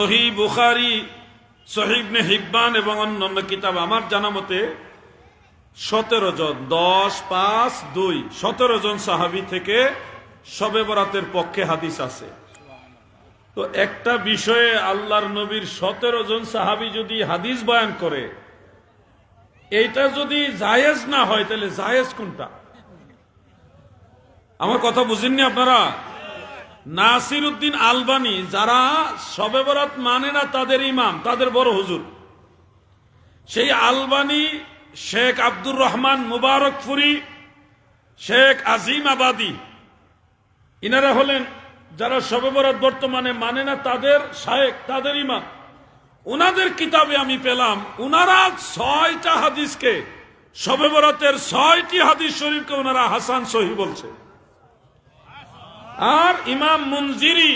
সহি বুখারি সহিবনে হিব্বান এবং অন্যান্য কিতাব আমার জানা মতে সতেরো জন, দশ, পাঁচ, দুই, সতেরো জন সাহাবি থেকে সবে বরাতের পক্ষে হাদিস আছে। তো একটা বিষয়ে আল্লাহর নবীর সতেরো জন সাহাবি যদি হাদিস বয়ান করে, এইটা যদি জায়েজ না হয়, তাহলে জায়েজ কোনটা? আমার কথা বুঝেননি আপনারা? নাসির উদ্দিন আলবানি, যারা সবে বরাত মানে না তাদের ইমাম, তাদের বড় হুজুর। সেই আলবানি শেখ আব্দুর রহমান মুবারকপুরি, শেখ আজিম আবাদি, ইনারা হলেন যারা সবে বরাত বর্তমানে মানে না তাদের শায়েক, তাদের ইমাম। উনাদের কিতাবে আমি পেলাম, উনারা ছয়টা হাদিসকে, সবে বরাতের ছয়টি হাদিস শরীফকে ওনারা হাসান সহি বলছে। আর ইমাম মুনজিরি,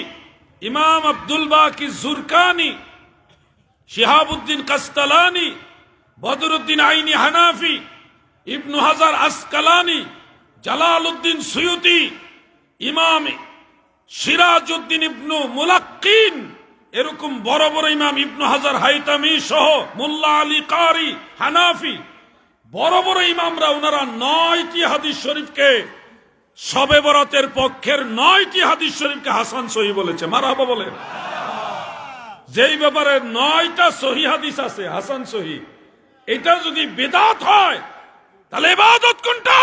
ইমাম আব্দুল বাকি জুরকানি, শিহাবুদ্দিন কাস্তালানি, বদরুদ্দিন আইনি হানাফি, ইবনু হাজার আসকালানি জালাল উদ্দিন সুয়ুতি, ইমাম সিরাজউদ্দিন ইবনু মুলাক্কিন, এরকম বড় বড় ইমাম ইবনু হাজার হাইতামি সহ মোল্লা আলী কারি হানাফি, বড় বড় ইমামরা ওনারা নয়টি হাদিস শরীফকে সবে বরাতের পক্ষের নয়টি হাদিস শরীফকে হাসান সহি বলেছে। মারাবা বলে যেই ব্যাপারে নয়টা সহি হাদিস আছে, হাসান সহি, এটা যদি বেদাত হয়, তাহলে এবাদত কোনটা?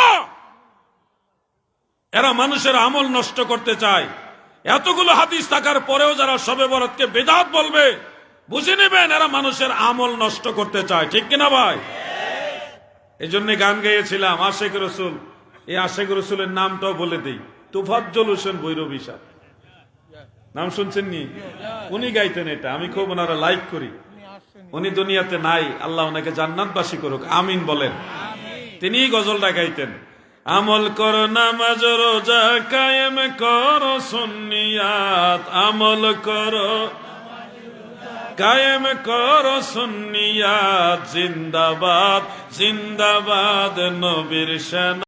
এরা মানুষের আমল নষ্ট করতে চায়। এতগুলো হাদিস থাকার পরেও যারা সবে বরাতকে বেদাত বলবে, বুঝে নেবেন এরা মানুষের আমল নষ্ট করতে চায়। ঠিক কিনা ভাই? এই জন্য গান গেয়েছিলাম, আশেখ রসুল। এই আশেখ রসুলের নামটাও বলে দেই। তুফাজ্জল হোসেন ভৈরবী সাহ নাম শুনছেন নি? উনি গাইতেন এটা। আমি খুব ওনারা লাইক করি। উনি দুনিয়াতে নাই। আল্লাহ ওনাকে জান্নাতবাসী করুক। আমিন বলেন। তিনি গজলটা গাইতেন। আমল কর নামাজ রোজা কায়েম কর সুন্নিয়াত। আমল কর কায়েম কর সুন্নিয়াত। জিন্দাবাদ জিন্দাবাদ নবীর সেনা